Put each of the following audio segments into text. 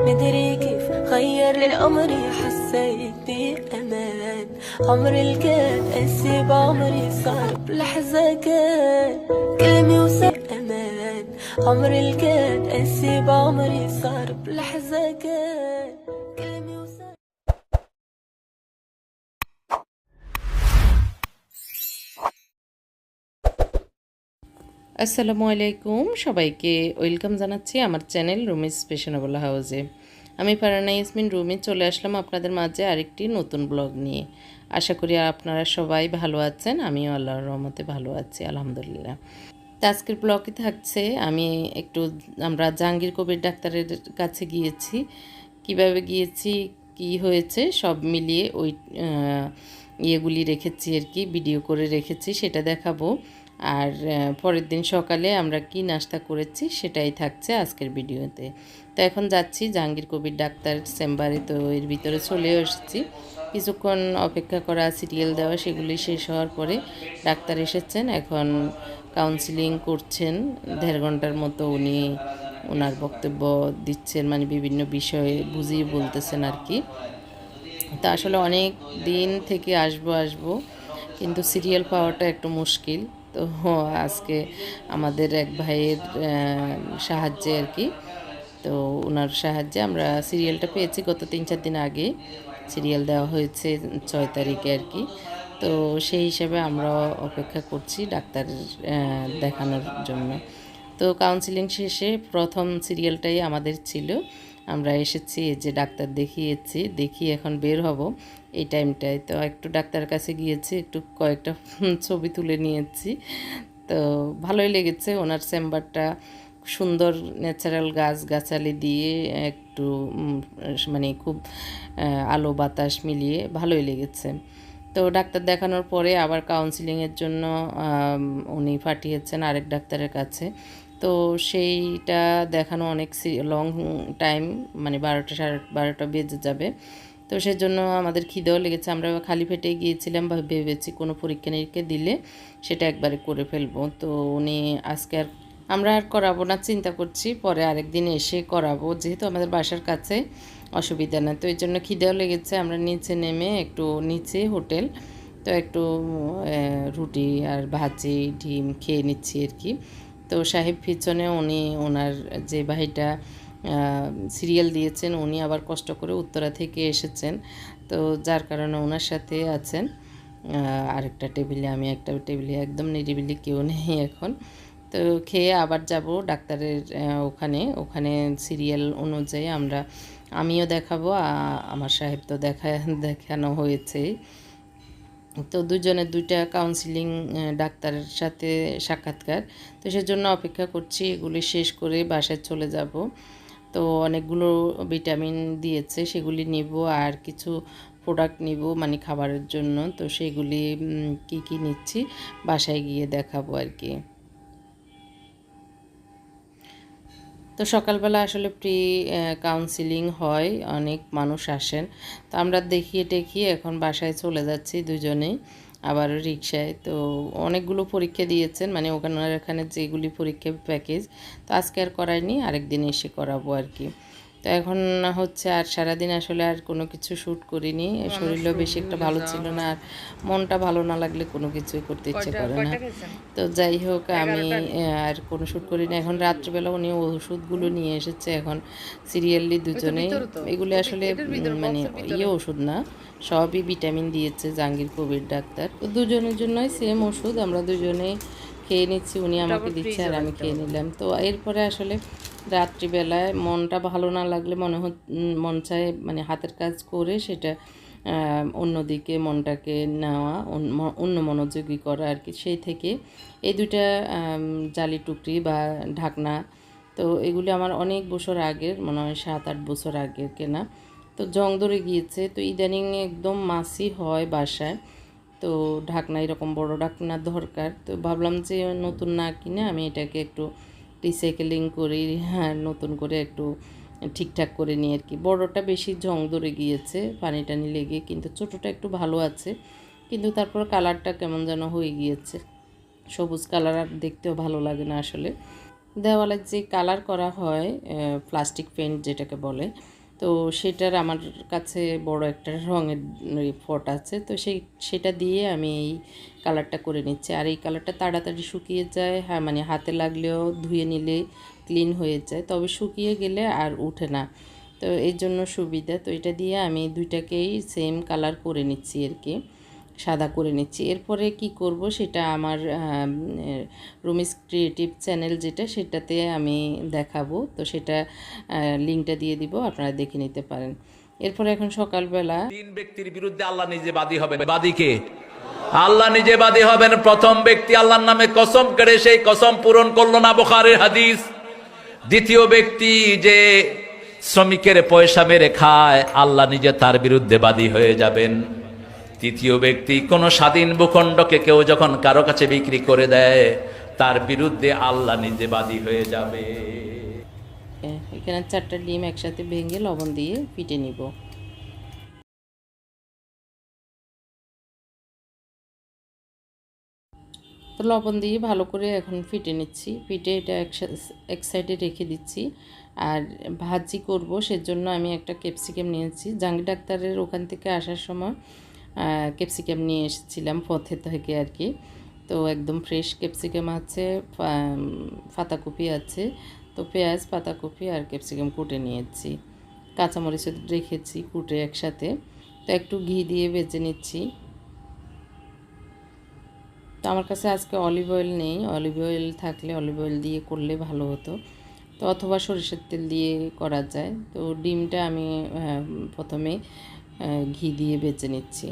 مدري كيف غير الأمر حسيت بأمان. عمري الكان قاسي بعمري صار بلحظة كان كلمة وصار أمان. عمري الكان قاسي بعمري صار بلحظة كان আসসালামু আলাইকুম। সবাইকে ওয়েলকাম জানাচ্ছি আমার চ্যানেল রুমিস ফ্যাশনেবল হাউসে। আমি পারানা ইয়াসমিন, রুমি চলে আসলাম আপনাদের মাঝে আরেকটি নতুন ব্লগ নিয়ে। আশা করি আপনারা সবাই ভালো আছেন, আমিও আল্লাহর রহমতে ভালো আছি, আলহামদুলিল্লাহ। তো আজকের ব্লগে থাকছে, আমি একটু আমরা জাহাঙ্গীর কবির ডাক্তারের কাছে গিয়েছি। কীভাবে গিয়েছি, কি হয়েছে, সব মিলিয়ে ওই ইয়েগুলি রেখেছি আর কি, ভিডিও করে রেখেছি, সেটা দেখাবো। আর পরের দিন সকালে আমরা কি নাস্তা করেছি সেটাই থাকছে আজকের ভিডিওতে। তো এখন যাচ্ছি জাহাঙ্গীর কবির ডাক্তার চেম্বারে, তো এর ভিতরে চলে এসেছি। কিছুক্ষণ অপেক্ষা করা, সিরিয়াল দেওয়া, সেগুলি শেষ হওয়ার পরে ডাক্তার এসেছেন। এখন কাউন্সিলিং করছেন, দেড় ঘণ্টার মতো উনি ওনার বক্তব্য দিচ্ছেন মানে বিভিন্ন বিষয়ে বুঝিয়ে বলতেছেন আর কি। তা আসলে অনেক দিন থেকে আসব আসব, কিন্তু সিরিয়াল পাওয়াটা একটু মুশকিল। তো আজকে আমাদের এক ভাইয়ের সাহায্যে আর কি। তো ওনার সাহায্যে আমরা সিরিয়ালটা পেয়েছি গত তিন চার দিন আগে। সিরিয়াল দেওয়া হয়েছে ছয় তারিখে আর কি। তো সেই হিসাবে আমরা অপেক্ষা করছি ডাক্তার দেখানোর জন্য। তো কাউন্সিলিং শেষে প্রথম সিরিয়ালটাই আমাদের ছিল। আমরা এসেছি যে ডাক্তার দেখিয়েছি দেখিয়ে এখন বের হব। এই টাইমটায়। তো একটু ডাক্তারের কাছে গিয়েছি, একটু কয়েকটা ছবি তুলে নিয়েছি। তো ভালোই লেগেছে, ওনার চেম্বারটা সুন্দর ন্যাচারাল গাছ গাছালি দিয়ে একটু মানে খুব আলো বাতাস মিলিয়ে ভালোই লেগেছে। তো ডাক্তার দেখানোর পরে আবার কাউন্সিলিংয়ের জন্য উনি পাঠিয়েছেন আরেক ডাক্তারের কাছে। তো সেইটা দেখানো অনেক লং টাইম মানে বারোটা সাড়ে বারোটা বেজে যাবে। তো সেজন্য আমাদের খিদেও লেগেছে। আমরা খালি পেটেই গিয়েছিলাম বা ভেবেছি কোনো পরীক্ষা নিরীক্ষা দিলে সেটা একবারে করে ফেলব। তো উনি আজকে আর আমরা আর করাবো না, চিন্তা করছি পরে আরেকদিন এসে করাবো। যেহেতু আমাদের বাসার কাছে অসুবিধা না, তো এই জন্য খিদেও লেগেছে। আমরা নিচে নেমে একটু নিচে হোটেল, তো একটু রুটি আর ভাজি, ডিম খেয়ে নিচ্ছি আর কি। তো সাহেব পিছনে উনি ওনার যে ভাইটা সিরিয়াল দিয়েছেন, উনি আবার কষ্ট করে উত্তরা থেকে এসেছেন। তো যার কারণে ওনার সাথে আছেন। আরেকটা টেবিলে, আমি একটা টেবিলে, একদম নিরিবিলি কেউ নেই এখন। তো খেয়ে আবার যাব ডাক্তারের ওখানে। ওখানে সিরিয়াল অনুযায়ী আমরা, আমিও দেখাবো আমার সাহেব তো দেখা, দেখানো হয়েছে। তো দুজনের দুইটা কাউন্সিলিং ডাক্তারের সাথে সাক্ষাৎকার। তো সেজন্য অপেক্ষা করছি, এগুলি শেষ করে বাসায় চলে যাব। তো অনেকগুলো ভিটামিন দিয়েছে, সেগুলি নিব আর কিছু প্রোডাক্ট নিব মানে খাবারের জন্য। তো সেগুলি কি কি নিচ্ছি বাসায় গিয়ে দেখাবো আর কি। তো সকালবেলা আসলে প্রি কাউন্সিলিং হয়, অনেক মানুষ আসেন। তো আমরা দেখিয়ে টেকিয়ে এখন বাসায় চলে যাচ্ছি দুজনেই। আবার রিক্সায় তো অনেকগুলো পরীক্ষা দিয়েছেন মানে ওখানে এখানে যেগুলি পরীক্ষা প্যাকেজ তো আজকে আর করাইনি, আরেকদিন এসে করাবো আর কি। তো এখন হচ্ছে আর সারাদিন আসলে আর কোনো কিছু শ্যুট করিনি। শরীরও বেশি একটা ভালো ছিল না আর মনটা ভালো না লাগলে কোনো কিছুই করতে ইচ্ছে করে না। তো যাই হোক আমি আর কোনো শ্যুট করিনি। এখন রাত্রিবেলা উনি ওষুধগুলো নিয়ে এসেছে এখন সিরিয়ালি দুজনেই। এগুলি আসলে মানে ইয়ে ওষুধ না সবই ভিটামিন দিয়েছে জাহাঙ্গীর কবির ডাক্তার। তো দুজনের জন্যই সেম ওষুধ আমরা দুজনেই খেয়ে নিচ্ছি উনি আমাকে দিচ্ছে আর আমি খেয়ে নিলাম। তো এরপরে আসলে রাত্রিবেলায় মনটা ভালো না লাগলে মনে উম, মন চায় মানে হাতের কাজ করে সেটা অন্যদিকে মনটাকে নেওয়া অন্য মনোযোগী করা আর কি। সেই থেকে এই দুইটা জালি টুকরি বা ঢাকনা তো এগুলি আমার অনেক বছর আগের মনে হয় সাত আট বছর আগের কেনা। তো জং ধরে গিয়েছে তো ইদানিং একদম মাসি হয় বাসায়। তো ঢাকনা এরকম বড় ঢাকনা দরকার। তো ভাবলাম যে নতুন না কিনে আমি এটাকে একটু রিসাইকেলিং করি হ্যাঁ নতুন করে একটু ঠিকঠাক করে নিই আর কি। বড়টা বেশি জং ধরে গিয়েছে পানি টানি লেগে, কিন্তু ছোটোটা একটু ভালো আছে। কিন্তু তারপর কালারটা কেমন যেন হয়ে গিয়েছে। সবুজ কালার আর দেখতেও ভালো লাগে না আসলে। দেওয়ালের যে কালার করা হয় প্লাস্টিক পেন্ট যেটাকে বলে তো সেটার আমার কাছে বড় একটা রঙের ফট আছে। তো সেই, সেটা দিয়ে আমি এই কালারটা করে নিচ্ছি। আর এই কালারটা তাড়াতাড়ি শুকিয়ে যায় হ্যাঁ মানে হাতে লাগলেও ধুয়ে নিলে ক্লিন হয়ে যায়। তবে শুকিয়ে গেলে আর উঠে না। তো এর জন্য সুবিধা। তো এটা দিয়ে আমি দুইটাকেই সেম কালার করে নিচ্ছি আর কি। সাদা করে নিচ্ছি। এরপরে কি করব সেটা আমার রুমিস ক্রিয়েটিভ চ্যানেল যেটা সেটাতে আমি দেখাবো। তো সেটা লিঙ্কটা দিয়ে দিব, আপনারা দেখে নিতে পারেন। এরপরে এখন সকালবেলা তিন ব্যক্তির বিরুদ্ধে আল্লাহ নিজে বাদী হবেন। বাদীকে আল্লাহ নিজে বাদী হবেন। প্রথম ব্যক্তি আল্লাহর নামে কসম করে সেই কসম পূরণ করল না বোখারের হাদিস। দ্বিতীয় ব্যক্তি যে শ্রমিকের পয়সা মেরে খায়, আল্লাহ নিজে তার বিরুদ্ধে বাদী হয়ে যাবেন। তৃতীয় ব্যক্তি কোন স্বাধীন ভূখণ্ডকে কেউ যখন কারও কাছে বিক্রি করে দেয়, তার বিরুদ্ধে আল্লাহ নিজে বাদী হয়ে যাবে। এখানে চারটা ডিম একসাথে ভেঙে লবণ দিয়ে পিটে নিব। তো লবণ দিয়ে ভালো করে এখন ফিটে নিচ্ছি। ফিটে এটা এক সাইডে রেখে দিচ্ছি। আর ভাজি করব, সেজন্য আমি একটা ক্যাপসিকাম নিয়েছি। জাঙ্গি ডাক্তারের ওখান থেকে আসার সময় ক্যাপসিকাম নিয়ে এসেছিলাম পথে থেকে আর কি। তো একদম ফ্রেশ ক্যাপসিকাম আছে পাতাকপি আছে। তো পেঁয়াজ পাতাকপি আর ক্যাপসিকাম কুটে নিয়েছি। কাঁচামরিচও রেখেছি কুটে একসাথে। তো একটু ঘি দিয়ে ভেজে নিচ্ছি। তো আমার কাছে আজকে অলিভ অয়েল নেই। অলিভ অয়েল থাকলে অলিভ অয়েল দিয়ে করলে ভালো হতো। তো অথবা সরিষার তেল দিয়ে করা যায়। তো ডিমটা আমি প্রথমে ঘি দিয়ে বেজে নিচ্ছি।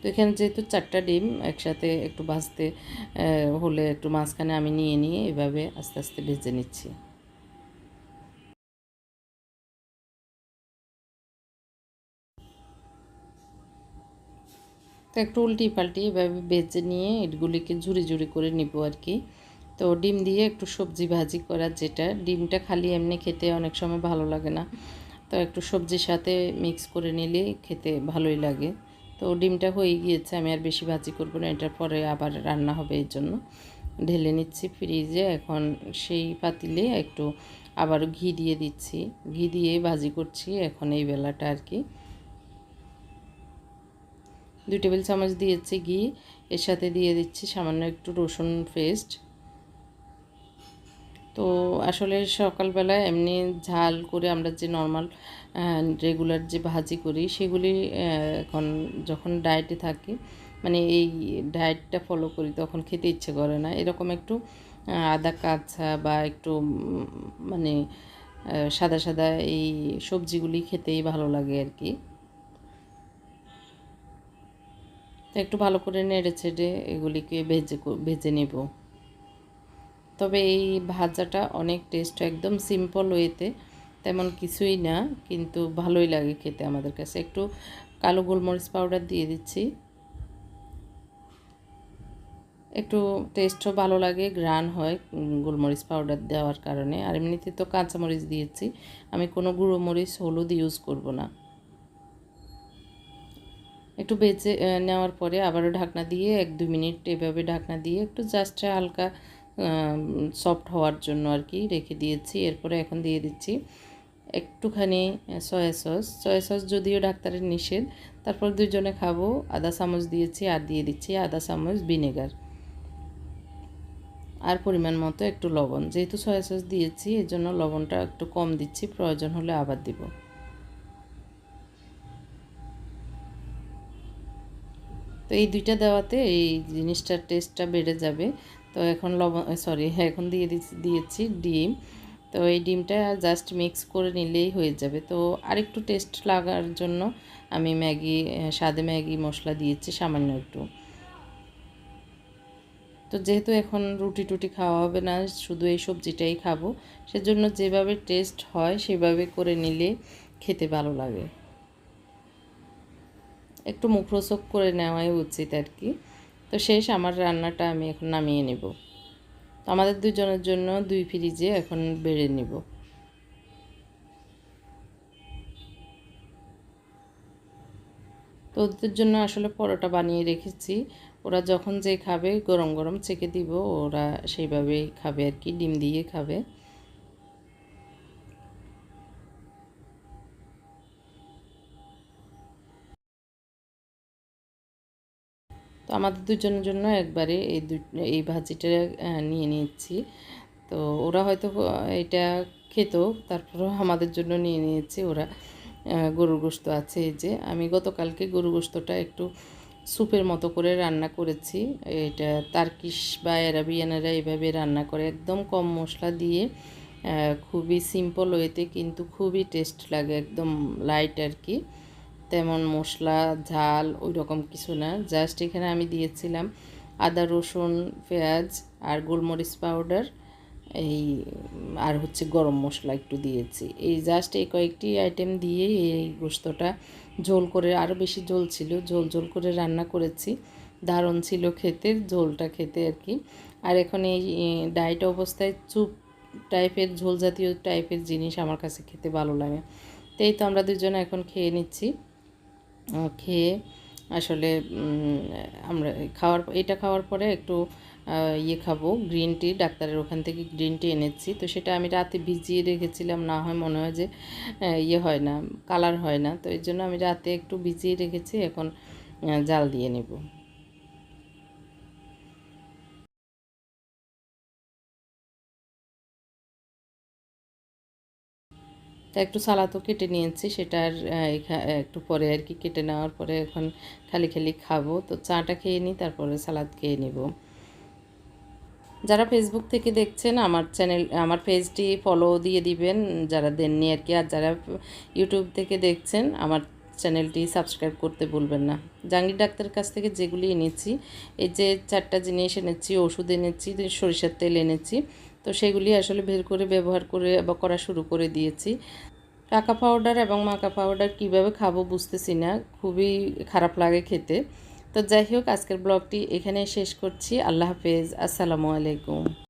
তো এখানে যেহেতু চারটা ডিম, একসাথে একটু ভাজতে হলে একটু মাঝখানে আমি নিয়ে নিয়ে এভাবে আস্তে আস্তে ভেজে নিচ্ছি। তো একটু উল্টি পাল্টি এভাবে বেজে নিয়ে এগুলিকে ঝুড়ি ঝুড়ি করে নিব আর কি। তো ডিম দিয়ে একটু সবজি ভাজি করার যেটা, ডিমটা খালি এমনি খেতে অনেক সময় ভালো লাগে না। তো একটু সবজির সাথে মিক্স করে নিলে খেতে ভালোই লাগে। তো ডিমটা হয়ে গিয়েছে, আমি আর বেশি ভাজি করব না, এটার পরে আবার রান্না হবে এর জন্য। ঢেলে নিচ্ছি ফ্রিজে এখন সেই পাতিলে একটু আবার ঘি দিয়ে দিচ্ছি। ঘি দিয়ে ভাজি করছি এখন এই বেলাটা আর কি। দুই টেবিল চামচ দিয়েছি ঘি, এর সাথে দিয়ে দিচ্ছি সামান্য একটু রসুন পেস্ট তো আসলে সকালবেলা এমনি ঝাল করে আমরা যে নর্মাল রেগুলার যে ভাজি করি, সেগুলি এখন যখন ডায়েটে থাকি মানে এই ডায়েটটা ফলো করি, তখন খেতে ইচ্ছে করে না। এরকম একটু আদা কাঁচা বা একটু মানে সাদা সাদা এই সবজিগুলি খেতেই ভালো লাগে আর কি একটু ভালো করে নেড়ে ছেড়ে এগুলিকে ভেজে ভেজে নেব। তবে এই ভাজাটা অনেক টেস্ট একদম সিম্পল ওয়েতে তেমন কিছুই না কিন্তু ভালোই লাগে খেতে আমাদের কাছে। একটু কালো গোলমরিচ পাউডার দিয়ে দিচ্ছি। একটু টেস্টও ভালো লাগে গ্রান হয় গোলমরিচ পাউডার দেওয়ার কারণে। আর এমনিতে তো কাঁচামরিচ দিয়েছি আমি কোনো গুঁড়ো মরিচ হলুদ ইউজ করব না। একটু আহ, নেওয়ার পরে আবারও ঢাকনা দিয়ে এক দু মিনিট এভাবে ঢাকনা দিয়ে একটু জাস্ট হালকা সফট হওয়ার জন্য আর কি রেখে দিয়েছি। এরপরে এখন দিয়ে দিচ্ছি একটুখানি সয়া সস সয়া সস যদিও ডাক্তারের নিষেধ, তারপর দুজনে খাব। আদা চামচ দিয়েছি আর দিয়ে দিচ্ছি আদা চামচ ভিনেগার আর পরিমাণ মতো একটু লবণ। যেহেতু সয়া সস দিয়েছি এর জন্য লবণটা একটু কম দিচ্ছি, প্রয়োজন হলে আবার দিব। তো এই দুইটা দেওয়াতে এই জিনিসটার টেস্টটা বেড়ে যাবে। তো এখন লবণ সরি এখন দিয়ে দিয়েছি ডিম। তো এই ডিমটা জাস্ট মিক্স করে নিলেই হয়ে যাবে। তো আরেকটু টেস্ট লাগার জন্য আমি ম্যাগি স্বাদে ম্যাগি মশলা দিয়েছি সামান্য একটু। তো যেহেতু এখন রুটি টুটি খাওয়া হবে না, শুধু এই সবজিটাই খাব, সেজন্য যেভাবে টেস্ট হয় সেভাবে করে নিলে খেতে ভালো লাগে। একটু মুখরোচক করে নেওয়াই উচিত আর কি। তো শেষ আমার রান্নাটা আমি এখন নামিয়ে নেব। তো আমাদের দুজনের জন্য দুই ফ্রিজে এখন বেড়ে নিব। তো ওদের জন্য আসলে পরোটা বানিয়ে রেখেছি। ওরা যখন যে খাবে গরম গরম চেকে দিব, ওরা সেইভাবেই খাবে আর কি, ডিম দিয়ে খাবে। তো আমাদের দুজনের জন্য একবারে এই এই ভাজিটা নিয়ে নিচ্ছি তো ওরা হয়তো এটা খেত, তারপরেও আমাদের জন্য নিয়ে নিয়েছি। ওরা গরুর গোস্ত আছে এই যে। আমি গতকালকে গরুর গোস্তটা একটু স্যুপের মতো করে রান্না করেছি। এটা তার্কিশ বা অ্যারাবিয়ানেরা এইভাবে রান্না করে। একদম কম মশলা দিয়ে খুবই সিম্পল ওয়েতে, কিন্তু খুবই টেস্ট লাগে, একদম লাইট আর কি। তেমন মশলা, ঝাল ওই রকম কিছু না। জাস্ট এখানে আমি দিয়েছিলাম আদা, রসুন, পেঁয়াজ আর গোলমরিচ পাউডার এই, আর হচ্ছে গরম মশলা একটু দিয়েছি। এই জাস্ট এই কয়েকটি আইটেম দিয়ে এই গোস্তটা ঝোল করে আরও বেশি ঝোল ছিল, ঝোল ঝোল করে রান্না করেছি। দারুণ ছিল খেতে, ঝোলটা খেতে আর কি। আর এখন এই ডায়েট অবস্থায় চুপ টাইপের ঝোল জাতীয় টাইপের জিনিস আমার কাছে খেতে ভালো লাগে। তো এই তো আমরা দুজনে এখন খেয়ে নিচ্ছি। খেয়ে আসলে আমরা খাওয়ার, এটা খাওয়ার পরে একটু ইয়ে খাব গ্রিন টি ডাক্তারের ওখান থেকে গ্রিন টি এনেছি। তো সেটা আমি রাতে ভিজিয়ে রেখেছিলাম, না হয় মনে হয় যে ইয়ে হয় না কালার হয় না। তো এই জন্য আমি রাতে একটু ভিজিয়ে রেখেছি, এখন জাল দিয়ে নেব। তা একটু সালাদও কেটে নিয়েছি, সেটার একটু পরে আর কি কেটে নেওয়ার পরে এখন খালি খালি খাব। তো চাটা খেয়ে নিই, তারপরে সালাদ খেয়ে নিব। যারা ফেসবুক থেকে দেখছেন, আমার চ্যানেল, আমার পেজটি ফলো দিয়ে দিবেন, যারা দেননি আর কি, আর যারা ইউটিউব থেকে দেখছেন, আমার চ্যানেলটি সাবস্ক্রাইব করতে ভুলবেন না। জাহাঙ্গীর ডাক্তারের কাছ থেকে যেগুলি এনেছি, এই যে চারটা জিনিস এনেছি, ওষুধ এনেছি, সরিষার তেল এনেছি তো সেগুলি আসলে বের করে ব্যবহার করে বা করা শুরু করে দিয়েছি। টাকা পাউডার এবং মাকা পাউডার কীভাবে খাব বুঝতেছি না, খুবই খারাপ লাগে খেতে। তো যাই হোক, আজকের ব্লগটি এখানে শেষ করছি। আল্লাহ হাফেজ। আসসালামু আলাইকুম।